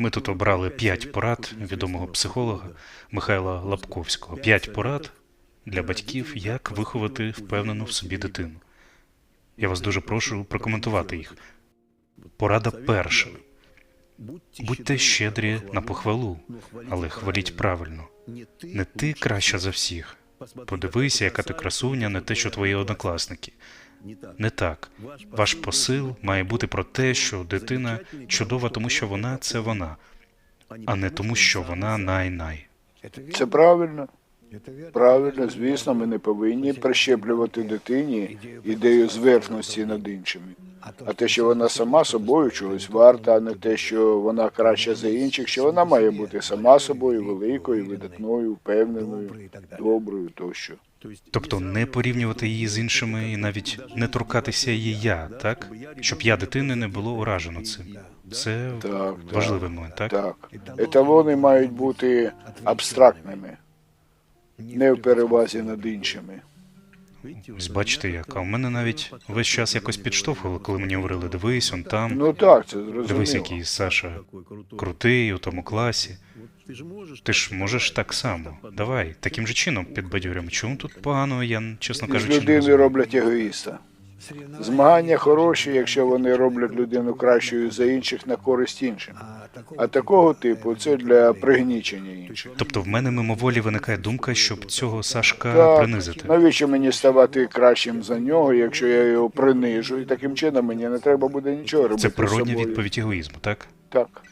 Ми тут обрали п'ять порад відомого психолога Михайла Лапковського. П'ять порад для батьків, як виховати впевнену в собі дитину. Я вас дуже прошу прокоментувати їх. Порада перша. Будьте щедрі на похвалу, але хваліть правильно. Не ти краща за всіх. Подивися, яка ти красуня, не те, що твої однокласники. Не так. Ваш посил має бути про те, що дитина чудова, тому що вона це вона, а не тому, що вона най-най. Це правильно. Правильно, звісно, ми не повинні прищеплювати дитині ідею зверхності над іншими. А те, що вона сама собою чогось варта, а не те, що вона краща за інших, що вона має бути сама собою великою, видатною, впевненою, доброю тощо. Тобто не порівнювати її з іншими і навіть не торкатися її я, так? Щоб я дитини не було уражено цим. Це Так, так. важливий момент, так? Так, еталони мають бути абстрактними, не в перевазі над іншими. Бачите як. А у мене навіть весь час якось підштовхували, коли мені говорили, дивись, он там, Ну так, це дивись, який Саша крутий у тому класі. Ти ж можеш так само. Давай, таким же чином підбадьорюємо. Чому тут погано? я, чесно З кажучи, не людини роблять егоїста. Змагання хороші, якщо вони роблять людину кращою за інших на користь іншим. А такого типу це для пригнічення інших. Тобто в мене мимоволі виникає думка, щоб цього Сашка Так, принизити. навіщо мені ставати кращим за нього, якщо я його принижу, і таким чином мені не треба буде нічого робити. Це природня відповідь егоїзму, так? Так.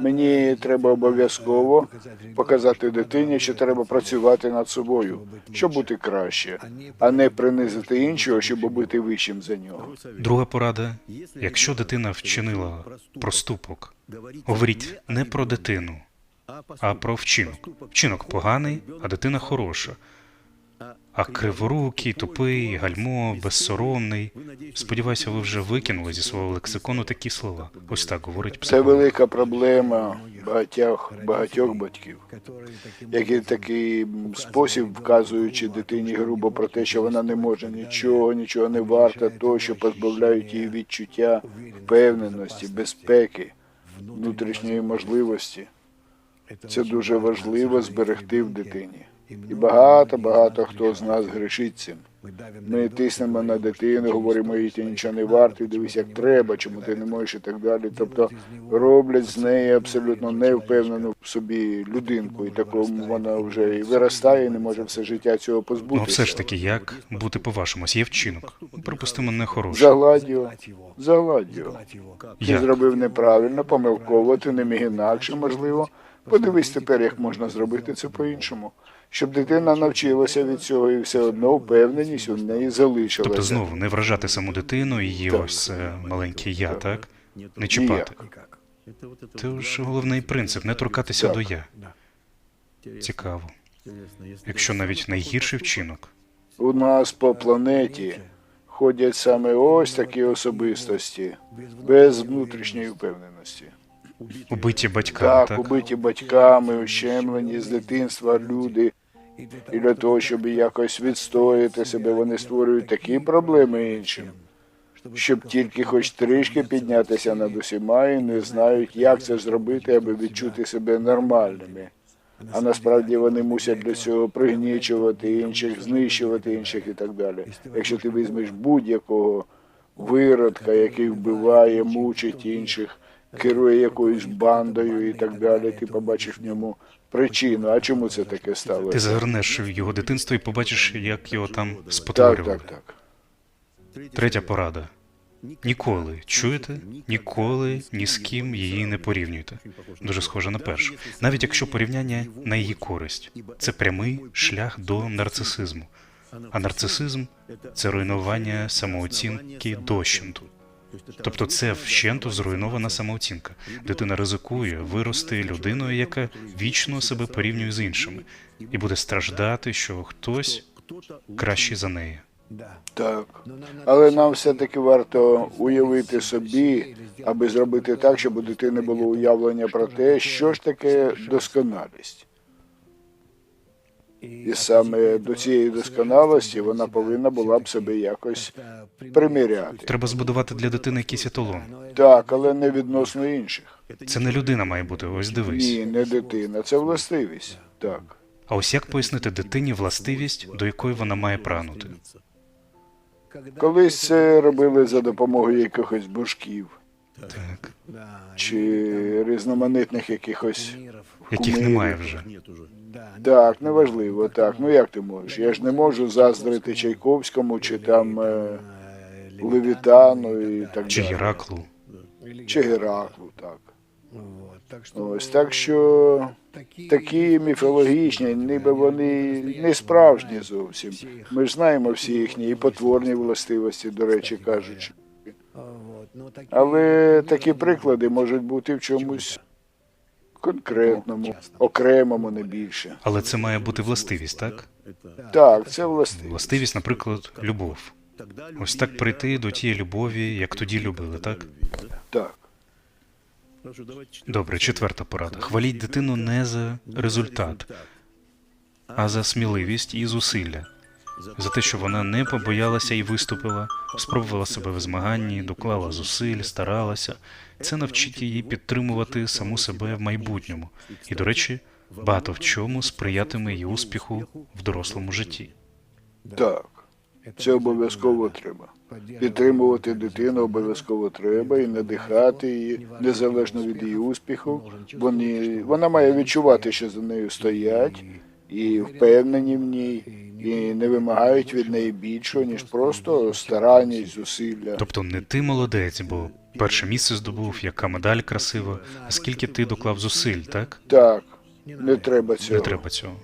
Мені треба обов'язково показати дитині, що треба працювати над собою, щоб бути краще, а не принизити іншого, щоб бути вищим за нього. Друга порада: якщо дитина вчинила проступок, говоріть не про дитину, а про вчинок. Вчинок поганий, а дитина хороша. А криворукий, тупий, гальмо, безсоромний. Сподіваюся, ви вже викинули зі свого лексикону такі слова. Ось так говорить Це велика проблема багатьох багатьох батьків, які такий спосіб вказуючи дитині грубо про те, що вона не може нічого, нічого не варта, то що позбавляють її відчуття впевненості, безпеки, внутрішньої можливості. Це дуже важливо зберегти в дитині. І багато багато хто з нас грішить цим. Ми тиснемо на дитину, говоримо їй, ти нічого не вартий, дивись, як треба, чому ти не можеш і так далі. Тобто роблять з неї абсолютно невпевнену в собі людинку, і такому вона вже і виростає, і не може все життя цього позбутися. Ну, все ж таки, як бути по-вашому? Ось Є вчинок. Припустимо, нехороший. Загладь його. Ти Як? зробив неправильно, помилково, ти не міг інакше, можливо. Подивись тепер, як можна зробити це по-іншому. Щоб дитина навчилася від цього і все одно впевненість у неї залишилася. Тобто знову не вражати саму дитину, її Так. ось е, маленьке я, так? Не чіпати. Це ж головний принцип не торкатися Так. до я. Цікаво. Якщо навіть найгірший вчинок. У нас по планеті ходять саме ось такі особистості, без внутрішньої впевненості. Убиті батька, Так, так? убиті батьками, ущемлені з дитинства люди. І для того, щоб якось відстояти себе, вони створюють такі проблеми іншим, щоб тільки хоч трішки піднятися над усіма і не знають, як це зробити, аби відчути себе нормальними. А насправді вони мусять для цього пригнічувати інших, знищувати інших і так далі. Якщо ти візьмеш будь-якого виродка, який вбиває, мучить інших, керує якоюсь бандою і так далі, ти побачиш в ньому причину. А чому це таке Ти сталося? загорнеш в його дитинство і побачиш, як його там Так, так, так. Третя порада. Ніколи, чуєте? Ніколи ні з ким її не порівнюйте. Дуже схоже на першу. Навіть якщо порівняння на її користь. Це прямий шлях до нарцисизму. А нарцисизм це руйнування самооцінки дощенту. Тобто це вщенту зруйнована самооцінка. Дитина ризикує вирости людиною, яка вічно себе порівнює з іншими, і буде страждати, що хтось кращий за неї. Так. Але нам все-таки варто уявити собі, аби зробити так, щоб у дитини було уявлення про те, що ж таке досконалість. І саме до цієї досконалості вона повинна була б себе якось приміряти. Треба збудувати для дитини якийсь еталон. Так, але не відносно інших. Це не людина має бути, ось дивись. Ні, не дитина, це властивість. Так. А ось як пояснити дитині властивість, до якої вона має прагнути? Колись це робили за допомогою якихось божків Так, чи різноманітних якихось. яких Кумирів. немає вже. Так, неважливо, так. Ну як ти можеш? Я ж не можу заздрити Чайковському чи там е, Левітану і так Чи далі. Гераклу. Чи Гераклу, так. Ось так що такі міфологічні, ніби вони не справжні зовсім. Ми ж знаємо всі їхні і потворні властивості, до речі кажучи. Але такі приклади можуть бути в чомусь конкретному, окремому не більше. Але це має бути властивість, так? Так, це властивість. Властивість, наприклад, любов. Ось так прийти до тієї любові, як тоді любили, так? Так. Добре, четверта порада. Хваліть дитину не за результат, а за сміливість і зусилля. За те, що вона не побоялася і виступила, спробувала себе в змаганні, доклала зусиль, старалася. Це навчить її підтримувати саму себе в майбутньому. І, до речі, багато в чому сприятиме її успіху в дорослому житті. Так, це обов'язково треба. Підтримувати дитину обов'язково треба і надихати її незалежно від її успіху. Вони, вона має відчувати, що за нею стоять, і впевнені в ній, і не вимагають від неї більшого, ніж просто старання і зусилля. Тобто не ти молодець, бо перше місце здобув, яка медаль красива, а скільки ти доклав зусиль, так? Так, не треба цього. Не треба цього.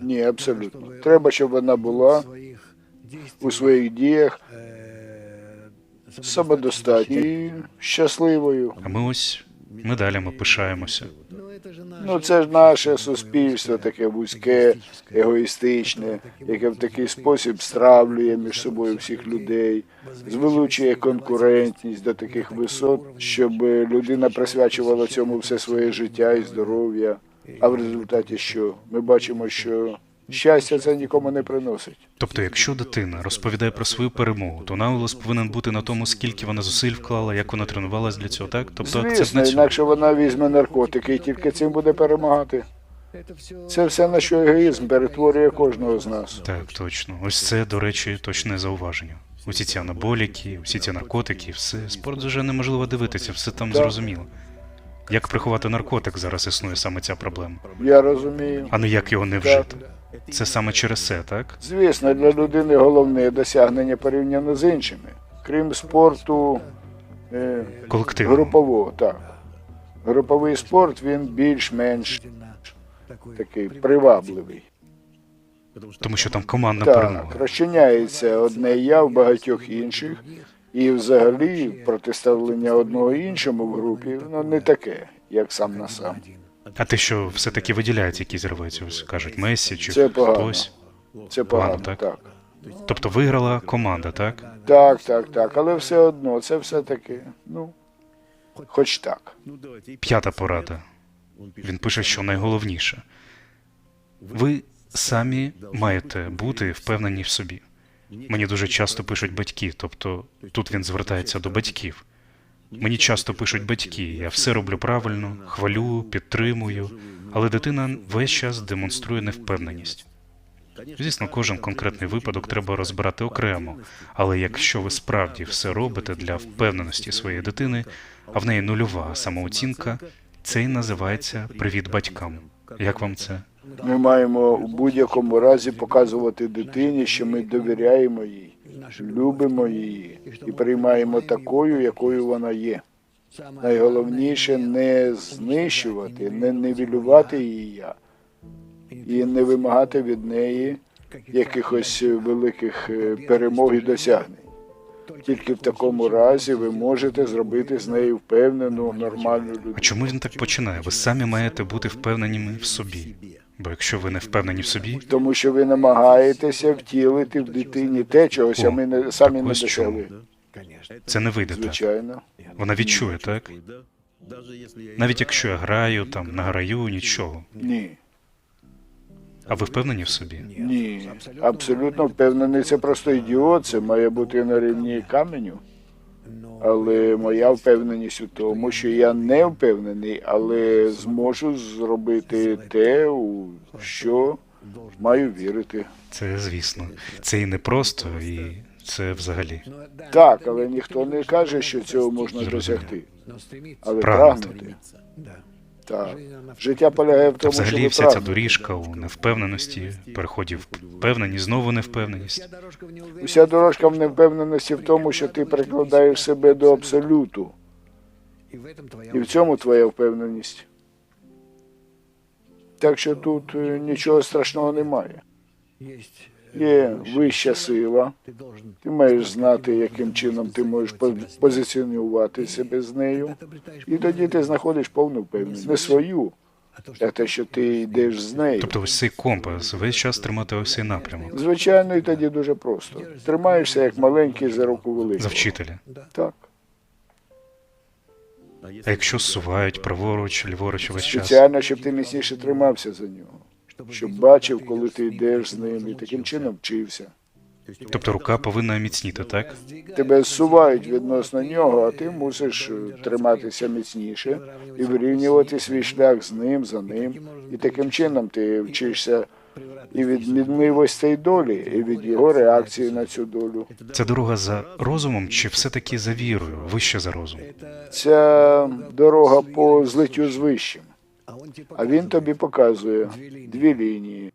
Ні, абсолютно. Треба, щоб вона була у своїх діях самодостатньою щасливою. А ми ось медалями пишаємося. Ну, це ж наше суспільство таке вузьке, егоїстичне, яке в такий спосіб стравлює між собою всіх людей, звелучує конкурентність до таких висот, щоб людина присвячувала цьому все своє життя і здоров'я. А в результаті що? Ми бачимо, що щастя це нікому не приносить. Тобто, якщо дитина розповідає про свою перемогу, то наголос повинен бути на тому, скільки вона зусиль вклала, як вона тренувалась для цього, так? Тобто Звісно, цьому. інакше вона візьме наркотики і тільки цим буде перемагати. Це все на що егоїзм перетворює кожного з нас. Так, точно. Ось це, до речі, точне зауваження. Усі ці анаболіки, усі ці наркотики, все. Спорт вже неможливо дивитися, все там Так. зрозуміло. Як приховати наркотик зараз існує саме ця проблема, Я розумію. а не як його не Так. Це саме через це, так? Звісно, для людини головне досягнення порівняно з іншими, крім спорту е, групового. Так. Груповий спорт він більш-менш такий привабливий. Тому що там командна Так, перемога. розчиняється одне я в багатьох інших, і взагалі протиставлення одного іншому в групі ну, не таке, як сам на сам. А те, що все-таки виділяють якісь ось кажуть Месі чи Це погано. хтось. Це Погано, погано, так? так. Тобто виграла команда, так? Так, так, так. Але все одно, це все таки, ну, хоч так. П'ята порада. Він пише, що найголовніше. Ви самі маєте бути впевнені в собі. Мені дуже часто пишуть батьки, тобто тут він звертається до батьків. Мені часто пишуть батьки, я все роблю правильно, хвалю, підтримую, але дитина весь час демонструє невпевненість. Звісно, кожен конкретний випадок треба розбирати окремо, але якщо ви справді все робите для впевненості своєї дитини, а в неї нульова самооцінка, це і називається привіт батькам. Як вам це? Ми маємо в будь-якому разі показувати дитині, що ми довіряємо їй, любимо її і приймаємо такою, якою вона є. Найголовніше не знищувати, не нівелювати її я і не вимагати від неї якихось великих е, перемог і досягнень. Тільки в такому разі ви можете зробити з нею впевнену, нормальну людину. А чому він так починає? Ви самі маєте бути впевненими в собі. Бо якщо ви не впевнені в собі, Тому що ви намагаєтеся втілити в дитині те, чого О, самі не самі не досягли. це не вийде так. Звичайно. Вона відчує, так? Навіть якщо я граю, там награю, нічого. Ні. А ви впевнені в собі? Ні. Абсолютно впевнений, це просто ідіот, це має бути на рівні каменю. Але моя впевненість у тому, що я не впевнений, але зможу зробити те, у що маю вірити. Це звісно. Це і не просто, і це взагалі. Так, але ніхто не каже, що цього можна досягти. Але Прагнути. Так. Життя полягає в тому, взагалі що вся ця доріжка у невпевненості, переходів впевненість, знову невпевненість. Уся дорожка в невпевненості в тому, що ти прикладаєш себе до абсолюту. І в цьому твоя впевненість. Так що тут е, нічого страшного немає. Є вища сила. Ти маєш знати, яким чином ти можеш позиціонувати себе з нею. І тоді ти знаходиш повну впевненість. Не свою, а те, що ти йдеш з нею. Тобто ось цей компас весь час тримати ось цей напрямок Звичайно, і тоді дуже просто. Тримаєшся як маленький за руку великого. за вчителя. Так. А якщо зсувають праворуч, ліворуч весь час, Спеціально, щоб ти міцніше тримався за нього. Щоб бачив, коли ти йдеш з ним, і таким чином вчився. тобто рука повинна міцніти, так? Тебе зсувають відносно нього, а ти мусиш е, триматися міцніше і вирівнювати свій шлях з ним, за ним. І таким чином ти вчишся і від відмивостей долі, і від його реакції на цю долю. Це дорога за розумом чи все-таки за вірою, вище за розум? Ця дорога по злиттю з вищим. А він тобі показує дві лінії,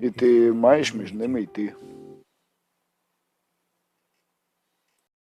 і ти маєш між ними йти.